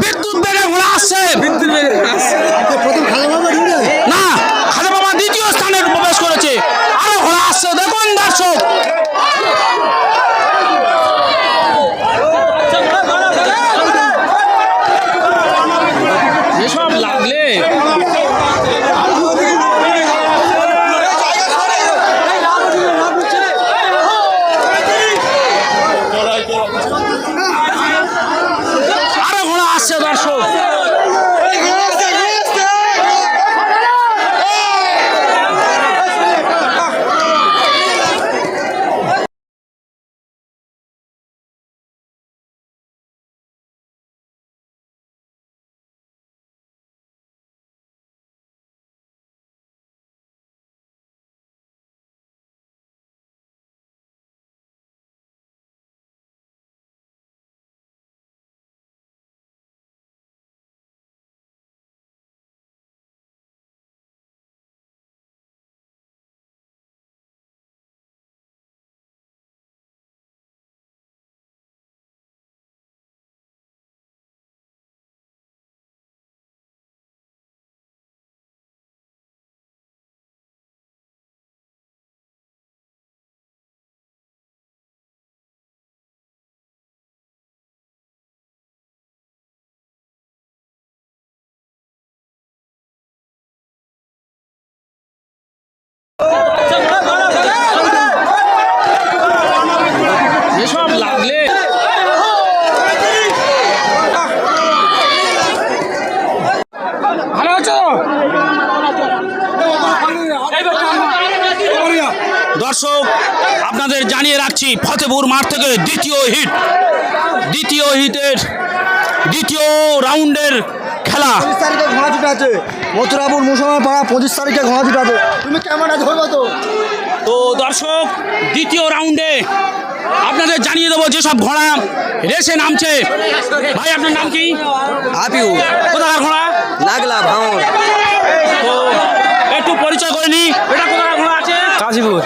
বিদ্যুৎ বেড়ে ঘোড়া আছে রাখছি ফতেপুর মাঠ থেকে দ্বিতীয় হিট। দ্বিতীয় হিটের দ্বিতীয় রাউন্ডের খেলা। পঁচিশ তারিখে ঘোড়া ছুটে আছে। মথুরাপুর মুসলমান পাড়া পঁচিশ তারিখে ঘোড়া ছুটে আছে। তুমি ক্যামেরা ধরবো তো। তো দর্শক দ্বিতীয় রাউন্ডে আপনাদের জানিয়ে দেবো যেসব ঘোড়া রেসে নামছে। ভাই আপনার নাম কি? আপিউ কোথাকার ঘোড়া? লাগলা ভাঙর তো একটু পরিচয় করে নি এটা কোথাকার ঘোড়া আছে? কাশীপুর।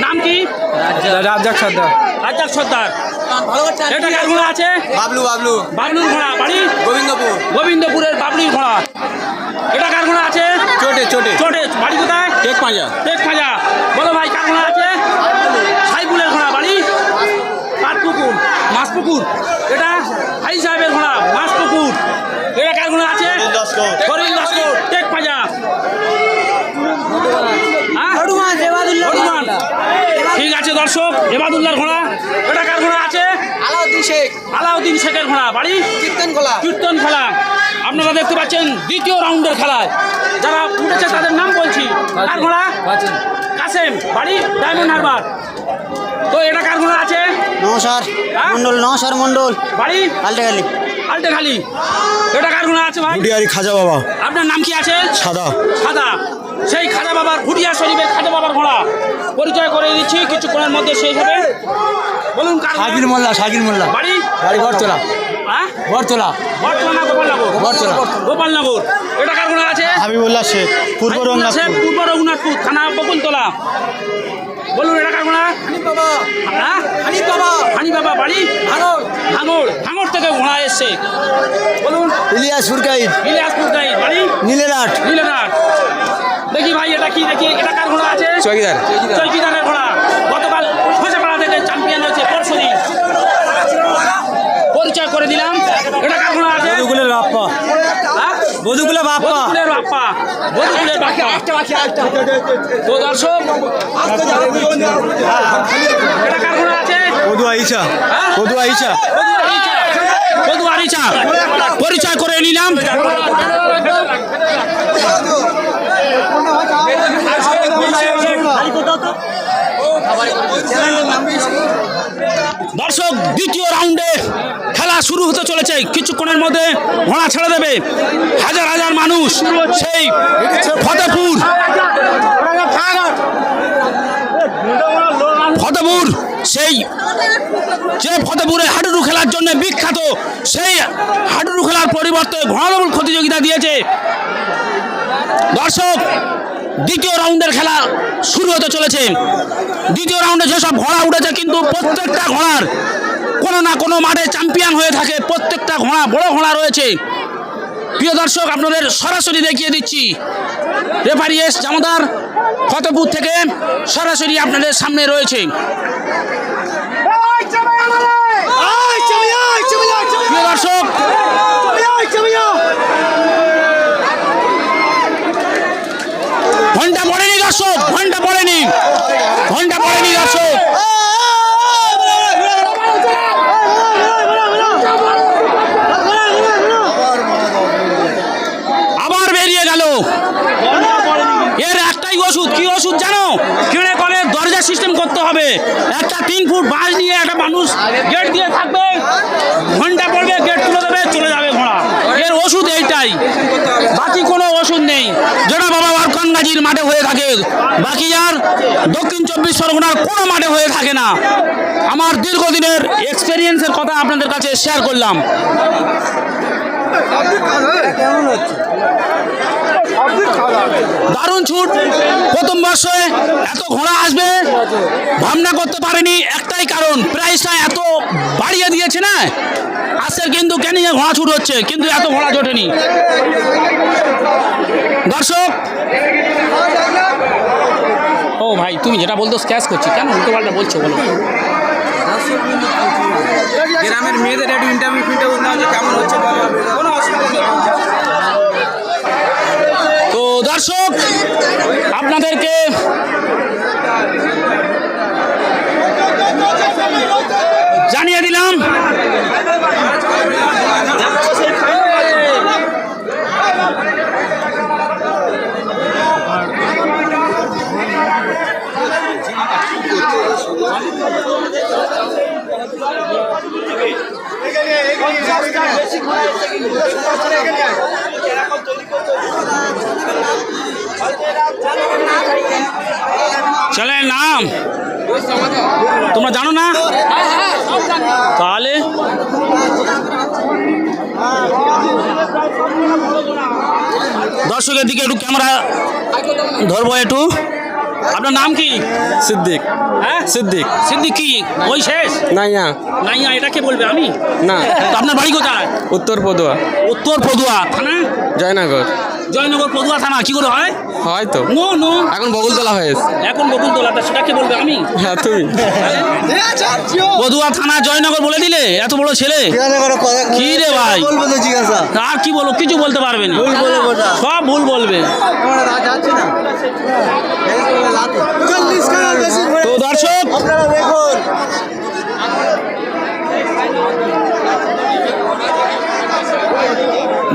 নাম কি? রাজ্জাক সর্দার। রাজ্জাক সর্দার। এটা কার ঘোড়া আছে? বাবলু বাবলু। বাবলুর ঘোড়া বাড়ি? গোবিন্দপুর। গোবিন্দপুরের বাবলুর ঘোড়া। এটা কার ঘোড়া আছে? চোটে চোটে। চোটে বাড়ি কোথায়? টেক পাঁজা টেক খাজা বলো ভাই কার ঘোড়া আছে? সাইফুলের ঘোড়া বাড়ি? পাটপুকুর মাসপুকুর এটা ভাই সাহেবের ঘোড়া মাসপুকুর এটা কার ঘোড়া আছে? করিম লস্কর টেক খাজা হ্যাঁ? হনুমান। ঠিক আছে দর্শক এবাদুল্লার ঘোড়া। এটা কার ঘোড়া আছে? আলাউদ্দিন শেখ। আলাউদ্দিন শেখের ঘোড়া। বাড়ি? কীর্তন খোলা। কীর্তন খেলা। আপনারা দেখতে পাচ্ছেন দ্বিতীয় রাউন্ডের খেলায়। যারা উঠেছে তাদের নাম বলছি। কার ঘোড়া? কাসেম বাড়ি? ডায়মন্ড হারবার। তো এটা কার ঘোড়া আছে? নমস্কার হ্যাঁ? মন্ডল নমস্কার মন্ডল বাড়ি? আলটেখালি। আলটে খালি এটা কার ঘোড়া আছে ভাই? খাজা বাবা। আপনার নাম কি আছে? সাদা। খাদা সেই খাজা বাবার ঘুরিয়া শরীফের খাজা বাবার ঘোড়া। পরিচয় করে দিচ্ছি কিছুক্ষণের মধ্যে সেই হবে। বলুন? শাকির মোল্লা শাকির মোল্লা। বাড়ি? বাড়ি বরতলা হ্যাঁ? বরতলা বর্তমান না গোপালনগর? বরতলা। গোপালনগর। এটা কার ঘোড়া আছে? হাবিবুল্লাহ শেখ পূর্ব পূর্ব রঘুনাথপুর থানা বকুলতলা। বলুন এটা কার ঘোড়া? হ্যাঁ? হানি বাবা। বাড়ি? ভাঙড় ভাঙড় ভাঙড় থেকে ঘোড়া এসছে। বলুন। ইলিয়াস ফুরকাইদ বাড়ি? নীলেরাট নীলেনাথ দেখি ভাই এটা কি দেখি এটা কার ঘোড়া আছে? চৌকিদার। চৌকিদারের ঘোড়া। গতকাল খোঁজাপাড়া থেকে চ্যাম্পিয়ন হয়েছে পরশু দিন পরিচয় করে দিলাম। এটা কার ঘোড়া আছে? বধুগুলের বাপ্পা। হ্যাঁ? বধুগুলের বাপ্পা। বধুকুলের বাপ্পা। বধুকুলের বাপ্পা। তো দর্শক এটা কার ঘোড়া আছে? বধু আইসা? বধু আইসা বধু আরিচা পরিচয় করে নিলাম। দর্শক, দ্বিতীয় রাউন্ডে খেলা শুরু হতে চলেছে। কিছুক্ষণের মধ্যে ঘোড়া ছেড়ে দেবে। হাজার হাজার মানুষ সেই ফতেপুর। ফতেপুর, সেই যে ফতেপুরে হাডুডু খেলার জন্য বিখ্যাত, সেই হাডুডু খেলার পরিবর্তে ঘোড়াদৌড় প্রতিযোগিতা দিয়েছে। দর্শক দ্বিতীয় রাউন্ডের খেলা শুরু হতে চলেছে। দ্বিতীয় রাউন্ডে যেসব ঘোড়া উঠেছে কিন্তু প্রত্যেকটা ঘোড়ার কোনো না কোনো মাঠে চ্যাম্পিয়ন হয়ে থাকে। প্রত্যেকটা ঘোড়া বড় ঘোড়া রয়েছে। প্রিয় দর্শক আপনাদের সরাসরি দেখিয়ে দিচ্ছি। রেফারি এস জামাদার ফতেপুর থেকে সরাসরি আপনাদের সামনে রয়েছে। প্রিয় দর্শক ঘণ্টা পড়েনি দর্শক, ঘণ্টা পড়েনি। ঘণ্টা পড়েনি দর্শক। আবার বেরিয়ে গেল। এর একটাই ওষুধ, কি ওষুধ জানো? কিনে করে দরজা সিস্টেম করতে হবে। একটা তিন ফুট বাঁশ নিয়ে একটা মানুষ গেট দিয়ে থাকবে। ঘণ্টা পড়বে গেট তুলে দেবে, চলে যাবে ঘোড়া। এর ওষুধ এইটাই। বাকি কোনো ওষুধ নেই। গাজীর মাঠে হয়ে থাকে। বাকি আর দক্ষিণ চব্বিশ পরগনার কোনো মাঠে হয়ে থাকে না। আমার দীর্ঘদিনের এক্সপেরিয়েন্সের কথা আপনাদের কাছে শেয়ার করলাম। দারুণ ছুট প্রথম বর্ষে এত ঘোড়া আসবে, ভাবনা করতে পারেনি, একটাই কারণ প্রাইসটা এত বাড়িয়ে দিয়েছে না? আজকের কিন্তু ক্যানিংয়ে ঘোড়া ছুট হচ্ছে কিন্তু এত ঘোড়া জোটেনি। দর্শক ও ভাই তুমি যেটা বলতো স্ক্যাচ করছি কেন উল্টো পাল্টা বলছো বলো? গ্রামের মেয়েদের একটু ইন্টারভিউ ফিন্টারভিউ না হচ্ছে কেমন হচ্ছে কোনো অসুবিধা নেই। তো দর্শক আপনাদেরকে জানিয়ে দিলাম। চলে নাম? তোমরা জানো না? তাহলে দর্শকের দিকে একটু ক্যামেরা ধরবো একটু। আপনার নাম কি? সিদ্দিক। হ্যাঁ? সিদ্দিক। সিদ্দিক কি? ওই শেষ? নাইয়া। নাই না এটা কে বলবে? আমি? না। আপনার বাড়ি কোথায়? উত্তর পদুয়া। উত্তর পদুয়া থানা? জয়নগর। জয়নগর পদুয়া থানা কি করে হয়? হয়তো নো নো। এখন বগুলতলা হয়েছে এখন বকুলতলা তা সেটা কে বলবে? আমি? হ্যাঁ তুমি পদুয়া থানা জয়নগর বলে দিলে? এত বড় ছেলে? কি রে ভাই? বলব তো জিজ্ঞাসা আর কি বলো কিছু বলতে পারবে না। ভুল বলে বোঝা সব ভুল বলবে। তো দর্শক আপনারা দেখুন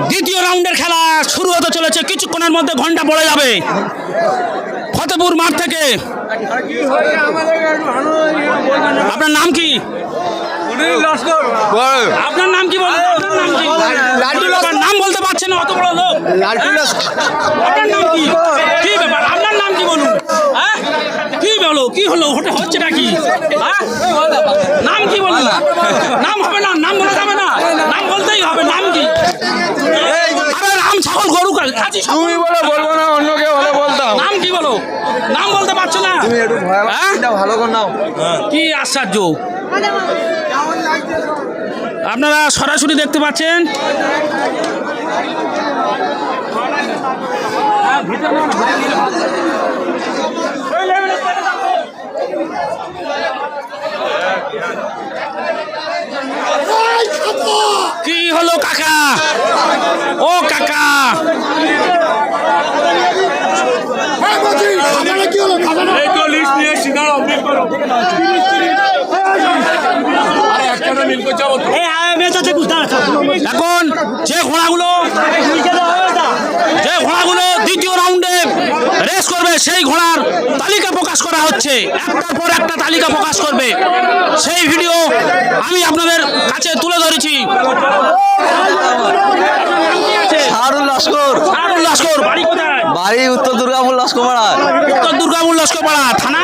দ্বিতীয় রাউন্ডের খেলা শুরু হতে চলেছে। কিছুক্ষণের মধ্যে ঘণ্টা পড়ে যাবে। ফতেপুর মাঠ থেকে। আপনার নাম কি? আপনার নাম কি বলুন? আপনার নাম কি? নাম বলতে পারছেন অত বড় লোক। আপনার নাম কি? কি ব্যাপার? আপনার নাম কি বলুন? হ্যাঁ? কি বলো? কি হলো? ওটা হচ্ছেটা কি? হ্যাঁ? নাম কি বলুন? নাম হবে না নাম বলা যাবে না। নাম বলতেই হবে নাম কি? আরে রাম ছাগল গরু কাল। তুমি বলে বলব না অন্য কেউ হলে বলতাম। নাম কি বলো? নাম বলতে একটু হ্যাঁ? ভালো করে নাও। কি আশ্চর্য। আপনারা সরাসরি দেখতে পাচ্ছেন? কি হলো কাকা? ও কাকা। এখন যে ঘোড়াগুলো যে ঘোড়াগুলো দ্বিতীয় রাউন্ডে রেস করবে সেই ঘোড়ার তালিকা প্রকাশ করা হচ্ছে। একটার পর একটা তালিকা প্রকাশ করবে। সেই ভিডিও আমি আপনাদের কাছে তুলে ধরেছি। লস্কর। শাহরুল লস্কর বাড়ি কোথায়? বাড়ি উত্তর দুর্গাপুর লস্করপাড়া উত্তর দুর্গাপুর লস্করপাড়া থানা?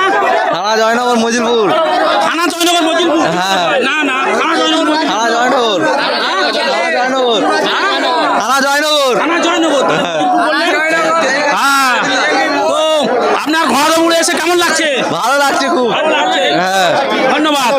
থানা জয়নগর মজিলপুর। থানা জয়নগর মজিলপুর? হ্যাঁ। না না থানা জয়নগর থানা জয়নগর। থানা জয়নগর। থানা জয়নগর। থানা জয়নগর। হ্যাঁ। তো আপনার ঘর উড়ে এসে কেমন লাগছে? ভালো লাগছে খুব। ভালো লাগছে। হ্যাঁ। ধন্যবাদ।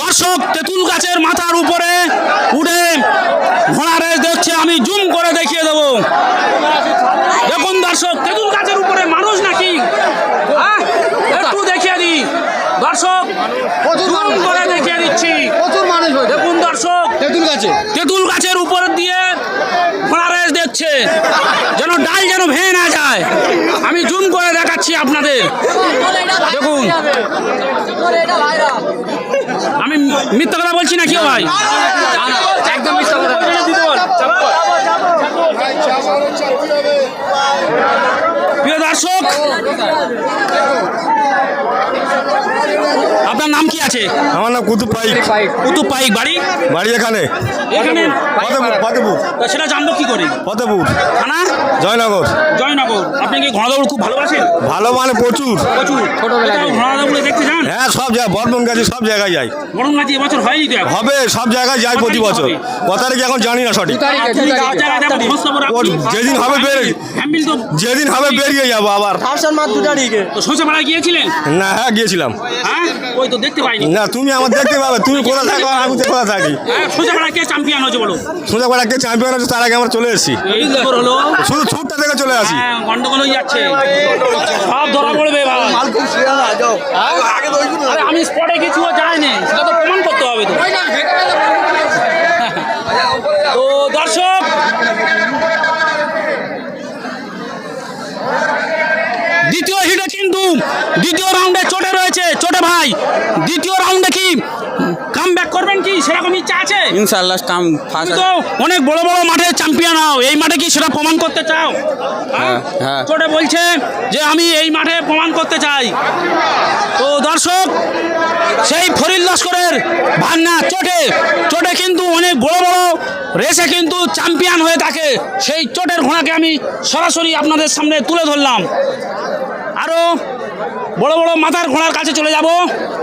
দর্শক তেঁতুল গাছের মাথার উপরে উঠে ঘোড়া রেস দেখছে আমি জুম করে দেখিয়ে দেবো দেখুন দর্শক তেঁতুল গাছের উপরে মানুষ নাকি হ্যাঁ? একটু দেখিয়ে দিই দর্শক জুম করে দেখিয়ে দিচ্ছি। প্রচুর মানুষ দেখুন দর্শক তেঁতুল গাছে। তেঁতুল গাছের উপর দিয়ে ঘোড়া রেস দেখছে যেন ডাল যেন ভেঙে না যায়। আমি জুম করে দেখাচ্ছি আপনাদের। দেখুন। আমি মিথ্যা কথা বলছি না কি ভাই? একদম মিথ্যা কথা প্রিয় দর্শক নাম কি আছে? আমার নাম কুতুব পাইক। কুতুব পাইক। বাড়ি? বাড়ি এখানে। এখানে? ফতেপুর ফতেপুর তা সেটা জানব কি করে? ফতেপুর থানা? জয়নগর। জয়নগর। আপনি কি ঘোড়া খুব ভালোবাসেন? ভালো মানে প্রচুর। প্রচুর। কোথাও ঘোড়া দৌড়ে দেখতে যান? হ্যাঁ সব জায়গায় বর্ধমান গেছে সব জায়গায় যাই বরং নাকি এবছর হয়নি তো হবে সব জায়গায় যাই প্রতি বছর। কথা কি এখন জানি না সঠিক। খোঁজখবর ওর রাখবি। যেদিন হবে বের- যেদিন হবে বেরিয়ে যাব আবার। তো সোজাপাড়ায় গিয়েছিলেন? না হ্যাঁ গিয়েছিলাম। হ্যাঁ? ওই তো দেখতে পাইনি। না তুমি আমার দেখতে পাবে। তুমি কোথায় থাকো আর আমি থাকি? হ্যাঁ কে চ্যাম্পিয়ন হয়েছে বলো? সোজা কে চ্যাম্পিয়ন আছে তার আগে আমরা চলে এসেছি। হলো শুধু ছুটটা থেকে চলে আসি। হ্যাঁ গন্ডগোল হয়ে যাচ্ছে। সব ধরা পড়বে আমি স্পটে কিছু যায়নি সেটা তো প্রমাণ করতে হবে তো তো দর্শক দ্বিতীয় কিন্তু দ্বিতীয় রাউন্ডে চটে রয়েছে চটে ভাই। দ্বিতীয় রাউন্ডে কি কাম ব্যাক করবেন কি? সেরকম ইচ্ছা আছে? ইনশাল্লাহ কাম তো অনেক বড় বড় মাঠে চ্যাম্পিয়ন হও। এই মাঠে কি সেটা প্রমাণ করতে চাও? হ্যাঁ, হ্যাঁ। চটে বলছে যে আমি এই মাঠে প্রমাণ করতে চাই। তো দর্শক সেই ফরিদ লস্করের ভান্না চটে। চটে কিন্তু অনেক বড় বড় রেসে কিন্তু চ্যাম্পিয়ন হয়ে থাকে। সেই চটের ঘোড়াকে আমি সরাসরি আপনাদের সামনে তুলে ধরলাম। আরও বড় বড় মাথার ঘোড়ার কাছে চলে যাব।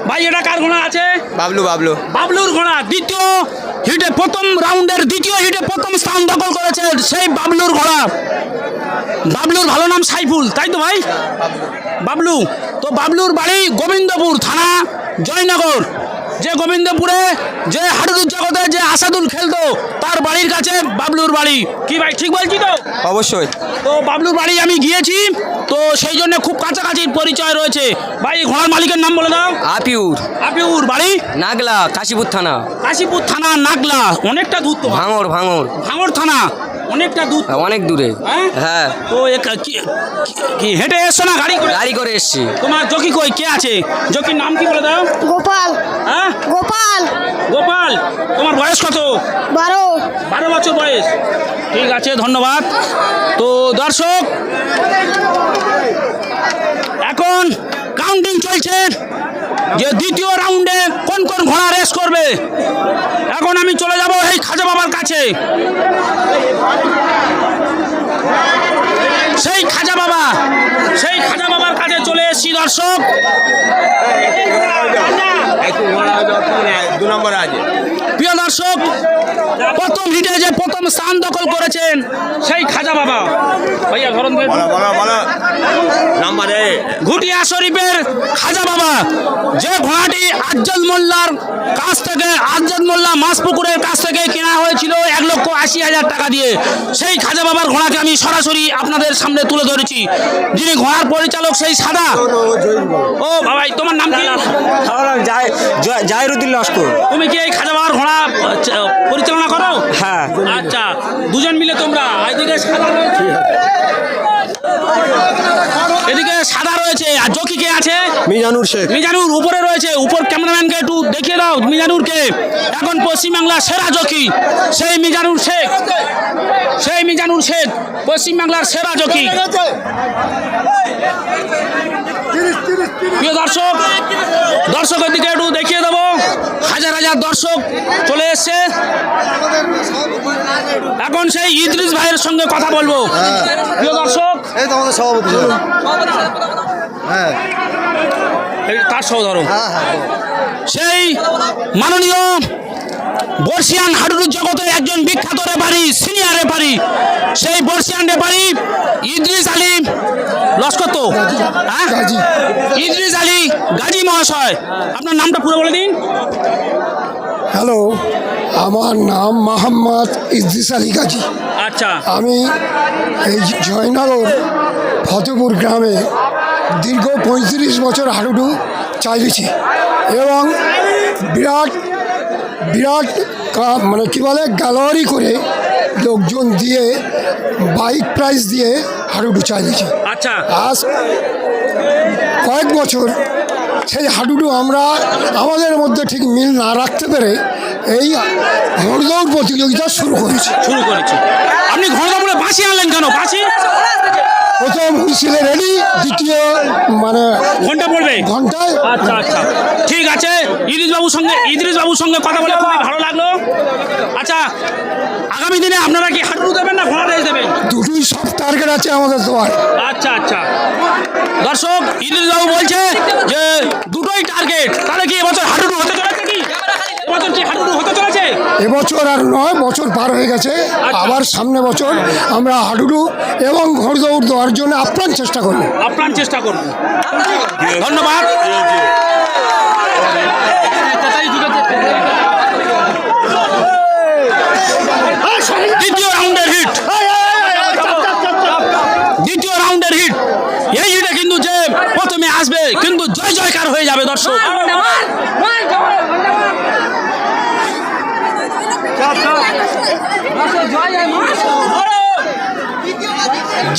ভাই এটা কার ঘোড়া আছে? বাবলু বাবলু। বাবলুর ঘোড়া দ্বিতীয় হিটে প্রথম রাউন্ডের দ্বিতীয় হিটে প্রথম স্থান দখল করেছে সেই বাবলুর ঘোড়া। বাবলুর ভালো নাম সাইফুল তাই তো ভাই? বাবলু তো বাবলুর বাড়ি গোবিন্দপুর থানা জয়নগর। যে গোবিন্দপুরে যে হাডুদুর জগতে যে আসাদুল খেলতো তার বাড়ির কাছে বাবলুর বাড়ি। কি ভাই ঠিক বলছি তো? অবশ্যই। তো বাবলুর বাড়ি আমি গিয়েছি তো সেই জন্য খুব কাছাকাছি পরিচয় রয়েছে। ভাই ঘোড়ার মালিকের নাম বলে দাও। আপিউর। আপিউর বাড়ি? নাগলা কাশীপুর থানা। কাশীপুর থানা নাগলা। অনেকটা দূর তো। ভাঙর ভাঙর। ভাঙড় থানা অনেকটা দূর অনেক দূরে। হ্যাঁ? হ্যাঁ। তো এ কা- কি- কি- কি হেঁটে এসছো না গাড়ি করে? গাড়ি করে এসছি। তোমার জকি কই? কে আছে? জকির নাম কি বলে দাও? গোপাল হ্যাঁ গোপাল গোপাল তোমার বয়স কত বারো বারো বছর বয়স? ঠিক আছে, ধন্যবাদ। তো দর্শক, এখন কাউন্টিং চলছে যে দ্বিতীয় রাউন্ডে কোন কোন ঘোড়া রেস করবে? এখন আমি চলে যাব এই খাজা বাবার কাছে। সেই খাজা বাবা সেই খাজা বাবার কাছে চলে এসেছি দর্শক। প্রিয় দর্শক প্রথম হিটে যে প্রথম স্থান দখল করেছেন সেই খাজা বাবা। ভাইয়া ধরন ঘুটিয়া শরীফের খাজা বাবা যে ঘোড়াটি আজ্জল মোল্লার কাছ থেকে আজ্জল মোল্লা মাসপুকুরের কাছ থেকে কেনা হয়েছিল এক লক্ষ আশি হাজার টাকা দিয়ে। সেই খাজা বাবার ঘোড়াকে আমি সরাসরি আপনাদের সামনে তুলে ধরেছি। যিনি ঘোড়ার পরিচালক সেই সাদা। ও বাবাই তোমার নাম কি? জাহিরুদ্দিন লস্কর। তুমি কি এই খাজাবার ঘোড়া পরিচালনা করো? হ্যাঁ। আচ্ছা দুজন মিলে তোমরা সাদা সাদা রয়েছে। আর জকি কে আছে? মিজানুর শেখ। মিজানুর উপরে রয়েছে। উপর ক্যামেরাম্যানকে একটু দেখিয়ে দাও মিজানুরকে। এখন পশ্চিমবাংলার সেরা জকি। সেই মিজানুর শেখ। সেই মিজানুর শেখ। পশ্চিমবাংলার সেরা জকি। প্রিয় দর্শক দর্শকের দিকে একটু দেখিয়ে দেবো। হাজার হাজার দর্শক চলে এসছে। এখন সেই ইদ্রিস ভাইয়ের সঙ্গে কথা বলব। প্রিয় দর্শক এই তো আমাদের সভাপতি হ্যাঁ। এই তার সহধরো হ্যাঁ হ্যাঁ সেই মাননীয় বর্ষিয়ান হাডুডুর জগতের একজন বিখ্যাত রেফারি সিনিয়র রেফারি সেই বর্ষিয়ান রেফারি ইদ্রিস আলী লস্কর তো হ্যাঁ? ইদ্রিস আলী গাজী মহাশয়। আপনার নামটা পুরো বলে দিন। হ্যালো আমার নাম মোহাম্মদ ইদ্রিস আলী গাজী। আচ্ছা। আমি এই জয়নগর ফতেপুর গ্রামে দীর্ঘ পঁয়ত্রিশ বছর হাডুডু চালিয়েছি এবং বিরাট বিরাট মানে কী বলে গ্যালারি করে লোকজন দিয়ে বাইক প্রাইজ দিয়ে হাডুডু চালিয়েছি। আচ্ছা। আজ কয়েক বছর সেই হাডুডু আমরা আমাদের মধ্যে ঠিক মিল না রাখতে পেরে এই ঘোড়দৌড় প্রতিযোগিতা শুরু করেছি। শুরু করেছি। আপনি ঘোড়াদৌড়ে বাঁচিয়ে আনলেন কেন? বাঁশি প্রথম হুইসিলে রেডি দ্বিতীয় মানে ঘণ্টা পড়বে? ঘন্টায়। আচ্ছা আচ্ছা। ঠিক আছে ইদ্রিস বাবুর সঙ্গে ইদ্রিস বাবুর সঙ্গে কথা বলে খুবই ভালো লাগল। আচ্ছা আগামী দিনে আপনারা কি হাঁটু দেবেন না ঘোড়া রেস দেবেন? দুটোই সব টার্গেট আছে আমাদের তোমার আচ্ছা আচ্ছা। দর্শক ইদ্রিস বাবু বলছে যে দুটোই টার্গেট তাহলে কি এবছর হাডুডু হতে চলেছে? এবছর হাডুডু হতে চলেছে। এবছর আর নয় বছর পার হয়ে গেছে। আবার সামনে বছর আমরা হাডুডু এবং ঘর দৌড় দেওয়ার জন্য আপ্রাণ চেষ্টা করব। আপ্রাণ চেষ্টা করব। ধন্যবাদ দ্বিতীয় রাউন্ডের হিট দ্বিতীয় রাউন্ডের হিট এই হিটে কিন্তু যে প্রথমে আসবে কিন্তু জয় জয়কার হয়ে যাবে দর্শক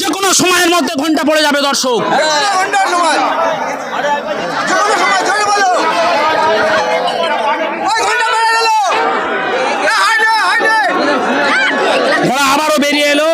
যে কোনো সময়ের মধ্যে ঘণ্টা পড়ে যাবে দর্শক ঘোড়া আবারও বেরিয়ে এলো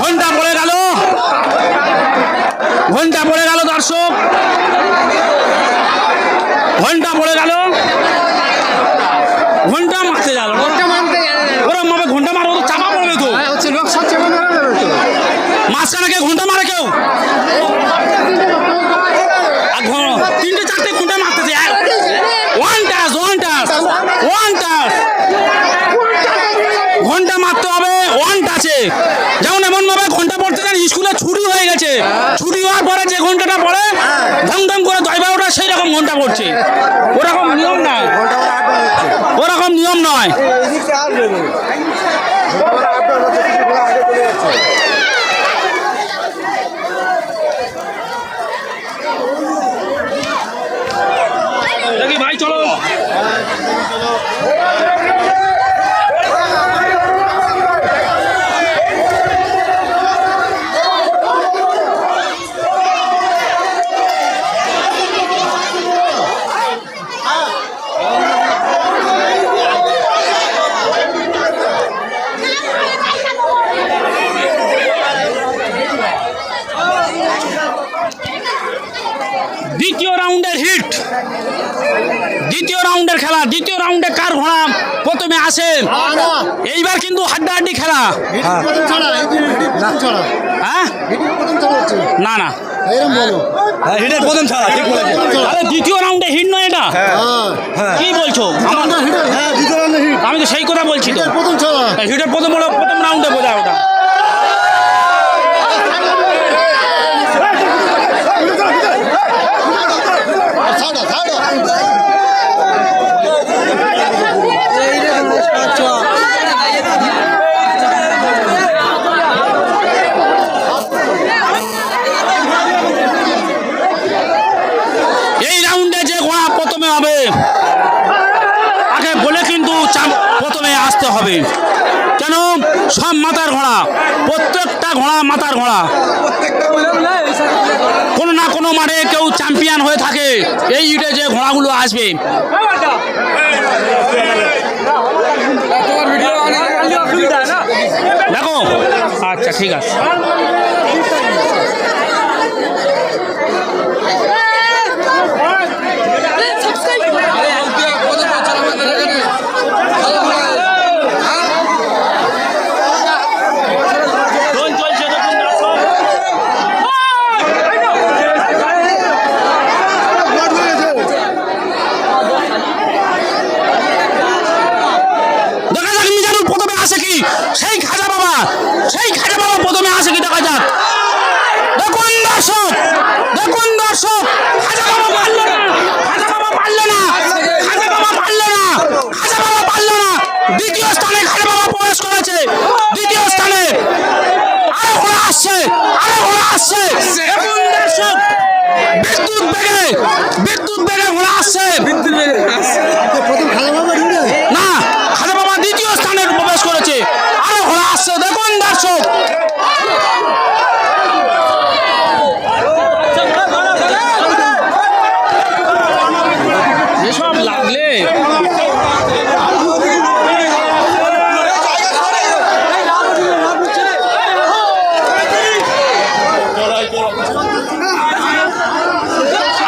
ঘণ্টা পড়ে গেল ঘণ্টা পড়ে গেল দর্শক ঘণ্টা পড়ে গেল ঘণ্টা মারতে গেল ওরম ভাবে ঘণ্টা মারো তো চাপা পড়বে তো মাঝখানে কেউ ঘণ্টা মারে কেউ আর ঘ- তিনটে চারটে ঘণ্টা মারতেছে one touch one touch one touch ঘণ্টা মারতে হবে ওয়ান টাচে যেমন এমন ভাবে ঘণ্টা পড়তে যান স্কুলে ছুটি হয়ে গেছে ছুটি হওয়ার পরে যে ঘন্টাটা পড়ে ধম ধম করে দশ বারোটা সেই রকম ঘণ্টা পড়ছে ওরকম নিয়ম নয় ওরকম নিয়ম নয় দেখি ভাই চলো দ্বিতীয় রাউন্ডের হিট দ্বিতীয় রাউন্ডের খেলা দ্বিতীয় রাউন্ডে কার ঘোড়া প্রথমে আসে? এইবার কিন্তু হাড্ডাহাড্ডি খেলা। হ্যাঁ? না না। হিটের প্রথম ছাড়া ঠিক বলেছে। আরে দ্বিতীয় রাউন্ডে হিট নয় এটা? কি বলছো? হ্যাঁ আমি তো সেই কথা বলছি তো। প্রথম ছাড়া। হিটের প্রথম হলো প্রথম রাউন্ডে বোঝা ওটা ছাড়া ছাড়া এই রাউন্ডে যে ঘোড়া প্রথমে হবে তাকে বলে কিন্তু চাম- প্রথমে আসতে হবে। কেন? সব মাতার ঘোড়া। প্রত্যেকটা ঘোড়া মাতার ঘোড়া। কোনো না কোনো মাঠে কেউ চ্যাম্পিয়ন হয়ে থাকে। এই ইটে যে ঘোড়াগুলো আসবে। দেখো। আচ্ছা ঠিক আছে দোল চলছে দেখুন দর্শক। দেখা যাক মিজানুর প্রথমে আসে কি সেই খাজা বাবা সেই খাজা বাবা প্রথমে আসে কি দেখা যাক? দেখুন দর্শক দেখুন দর্শক খাজা বাবা পারল না খাজা বাবা পারল না খাজা বাবা পারল না খাজা বাবা পারল না। দ্বিতীয় স্থানে বাবা প্রবেশ করেছে। দ্বিতীয় স্থানে আরও ঘোড়া আসছে আরও ঘোড়া আসছে। দেখুন দর্শক বিদ্যুৎ বেগে বিদ্যুৎ বেগে ঘোড়া আসছে। প্রথম খেলা না খাজা বাবা দ্বিতীয় স্থানে প্রবেশ করেছে আরও ঘোড়া আসছে এসব লাগলে।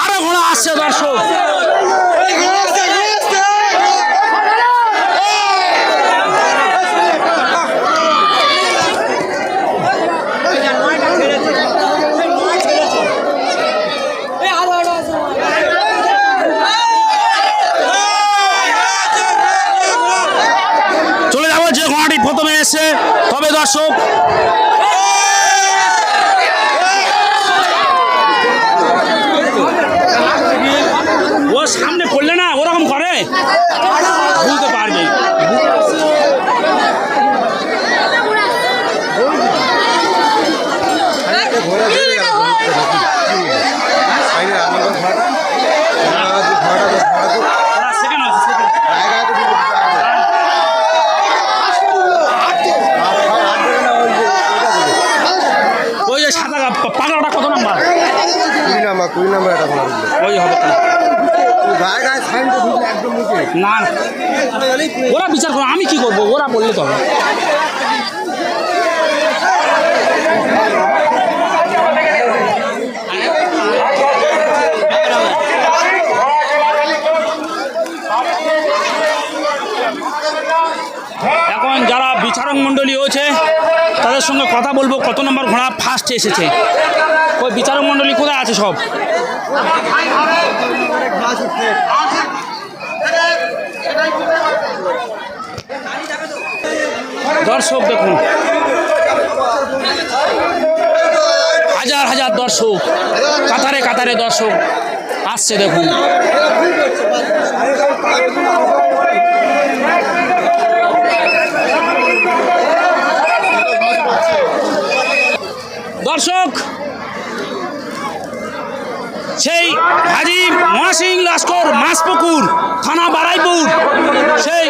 আরও ঘোড়া আসছে দর্শক চলে যাব যে ঘোড়াটি প্রথমে এসে তবে দর্শক ও সামনে পড়লে না ওরকম করে না ওরা বিচার করো আমি কি করব ওরা বললে তো হবে। এখন যারা বিচারক মণ্ডলী হয়েছে তাদের সঙ্গে কথা বলব কত নম্বর ঘোড়া এসেছে। ওই বিচারক মণ্ডলী কোথায় আছে সব? দর্শক দেখুন। হাজার হাজার দর্শক। কাতারে কাতারে দর্শক আসছে দেখুন। দর্শক, সেই হাজি মহাসিং লস্কর মাসপুকুর থানা বারাইপুর। সেই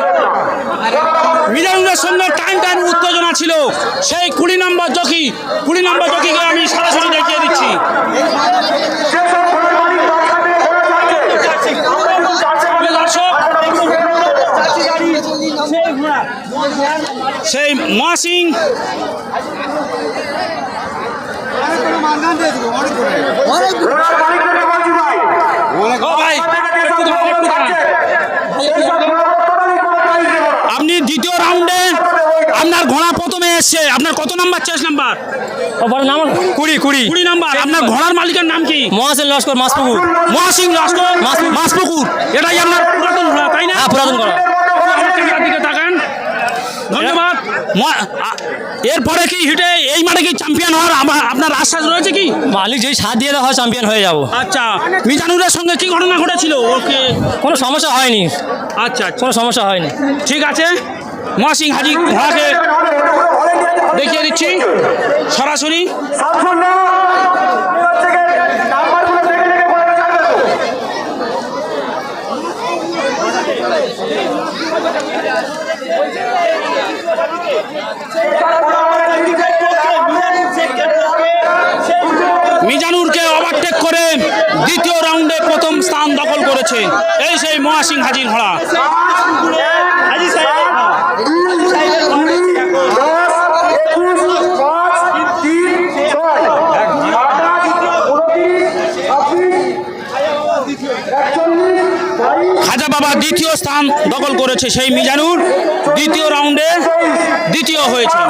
মিজানুরের সঙ্গে টাইম টাইম উত্তেজনা ছিল। সেই কুড়ি নম্বর জকি, কুড়ি নম্বর জকিকে আমি সরাসরি দেখিয়ে দিচ্ছি। সেই মহাসিং ও ভাই একটু দাঁড়ান, একটু দাঁড়ান। আপনি দ্বিতীয় রাউন্ডে আপনার ঘোড়া প্রথমে এসছে। আপনার কত নাম্বার? Chess number? নাম কুড়ি কুড়ি। কুড়ি নাম্বার। আপনার ঘোড়ার মালিকের নাম কি? মহাসেন লস্কর মাসপুকুর। মহাসিং লস্কর মাস- মাসপুকুর। এটাই আপনার পুরাতন ঘোড়া তাই না? হ্যাঁ পুরাতন দিকে তাকান। ধন্যবাদ। এরপরে কি হিটে এই মানে কি চ্যাম্পিয়ন হওয়ার আমার- আপনার আশ্বাস রয়েছে কি? মালিক যেই সাথ দিয়ে দেওয়া হয় চ্যাম্পিয়ন হয়ে যাব। আচ্ছা মিজানুরের সঙ্গে কি ঘটনা ঘটেছিল? ওকে। কোনো সমস্যা হয়নি। আচ্ছা আচ্ছা। কোনো সমস্যা হয়নি। ঠিক আছে। মহাসিং হাজি ঘোড়াকে দেখিয়ে দিচ্ছি। সরাসরি। মিজানুরকে ওভারটেক করে দ্বিতীয় রাউন্ডে প্রথম স্থান দখল করেছে। এই সেই মহাসিং হাজির খাজা বাবা দ্বিতীয় স্থান দখল করেছে সেই মিজানুর। দ্বিতীয় রাউন্ডে দ্বিতীয় হয়েছে।